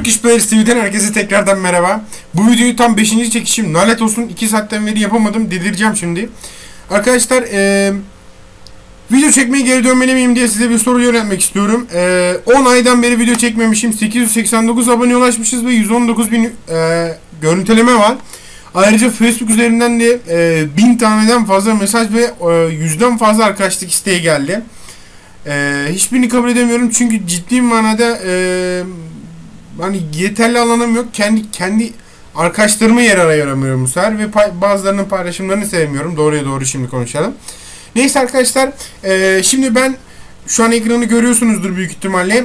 Turkish Players TV'den herkese tekrardan merhaba. Bu videoyu tam 5. çekişim. Nalet olsun 2 saatten beri yapamadım. Delireceğim şimdi. Arkadaşlar eee video çekmeye geri dönmeli miyim diye size bir soru yöneltmek istiyorum. Eee 10 aydan beri video çekmemişim. 889 abone ulaşmışız ve 119 bin eee, görüntüleme var. Ayrıca Facebook üzerinden de eee 1000 taneden fazla mesaj ve eee, 100'den fazla arkadaşlık isteği geldi. Ee, hiçbirini kabul edemiyorum çünkü ciddi manada e, hani yeterli alanım yok. Kendi kendi arkadaşlarıma yer arayamıyorum bu sefer ve bazılarının paylaşımlarını sevmiyorum. Doğruya doğru şimdi konuşalım. Neyse arkadaşlar e, şimdi ben şu an ekranı görüyorsunuzdur büyük ihtimalle.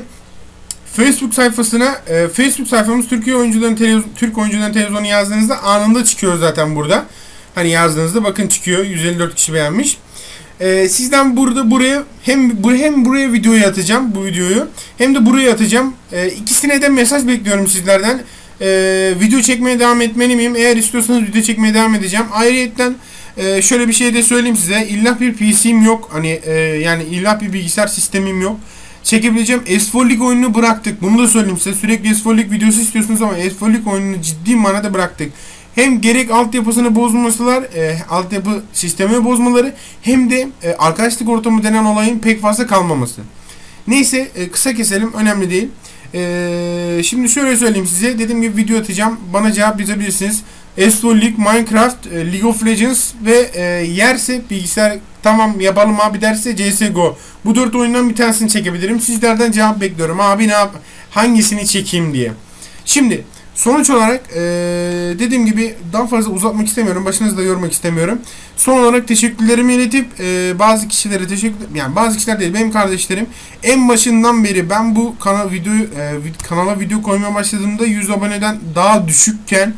Facebook sayfasına e, Facebook sayfamız Türkiye oyuncuların Türk oyuncuların televizyonu yazdığınızda anında çıkıyor zaten burada. Hani yazdığınızda bakın çıkıyor 154 kişi beğenmiş. Ee, sizden burada buraya hem bu hem buraya videoyu atacağım bu videoyu hem de buraya atacağım. Ee, ikisine de mesaj bekliyorum sizlerden. Ee, video çekmeye devam etmeli miyim? Eğer istiyorsanız video çekmeye devam edeceğim. Ayrıyeten e, şöyle bir şey de söyleyeyim size. İlla bir PC'm yok. Hani e, yani illa bir bilgisayar sistemim yok. Çekebileceğim S4 League oyununu bıraktık. Bunu da söyleyeyim size. Sürekli S4 League videosu istiyorsunuz ama S4 League oyununu ciddi manada bıraktık hem gerek altyapısını bozmasalar, e, altyapı sistemi bozmaları hem de e, arkadaşlık ortamı denen olayın pek fazla kalmaması. Neyse e, kısa keselim önemli değil. E, şimdi şöyle söyleyeyim size. Dediğim gibi video atacağım. Bana cevap yazabilirsiniz. Astro League, Minecraft, e, League of Legends ve e, yerse bilgisayar tamam yapalım abi derse CSGO. Bu dört oyundan bir tanesini çekebilirim. Sizlerden cevap bekliyorum. Abi ne yap hangisini çekeyim diye. Şimdi Sonuç olarak e, dediğim gibi daha fazla uzatmak istemiyorum. Başınızı da yormak istemiyorum. Son olarak teşekkürlerimi iletip e, bazı kişilere teşekkür yani bazı kişiler değil benim kardeşlerim en başından beri ben bu kanal video e, kanala video koymaya başladığımda 100 aboneden daha düşükken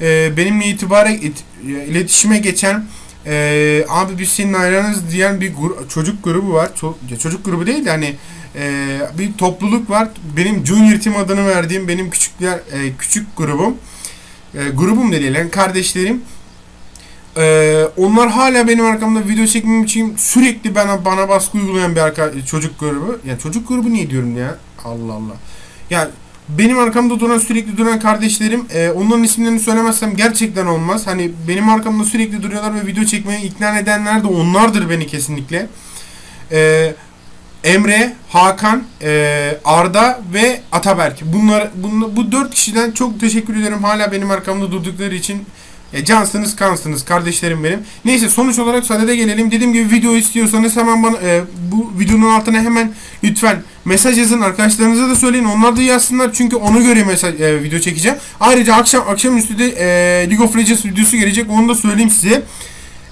e, benimle itibare it, iletişime geçen e, abi biz senin hayranız diyen bir gru, çocuk grubu var. Ço, çocuk grubu değil de hani e, bir topluluk var. Benim Junior Team adını verdiğim benim küçükler e, küçük grubum. E, grubum da değil yani kardeşlerim. E, onlar hala benim arkamda video çekmem için sürekli bana bana baskı uygulayan bir arka, çocuk grubu. Ya çocuk grubu niye diyorum ya? Allah Allah. Ya benim arkamda duran sürekli duran kardeşlerim e, onların isimlerini söylemezsem gerçekten olmaz. Hani benim arkamda sürekli duruyorlar ve video çekmeye ikna edenler de onlardır beni kesinlikle. Eee Emre, Hakan, e, Arda ve Ataberk. Bunlar, bunlar bu dört kişiden çok teşekkür ederim. Hala benim arkamda durdukları için. E, cansınız, kansınız, kardeşlerim benim. Neyse sonuç olarak sadede gelelim. Dediğim gibi video istiyorsanız hemen bana e, bu videonun altına hemen lütfen mesaj yazın. Arkadaşlarınıza da söyleyin. Onlar da yazsınlar. Çünkü ona göre mesaj e, video çekeceğim. Ayrıca akşam akşamüstü de e, League of Legends videosu gelecek. Onu da söyleyeyim size.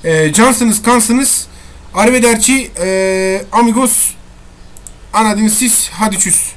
E, cansınız, kansınız. Arrivederci, e, amigos, Anladınız siz. Hadi çüz.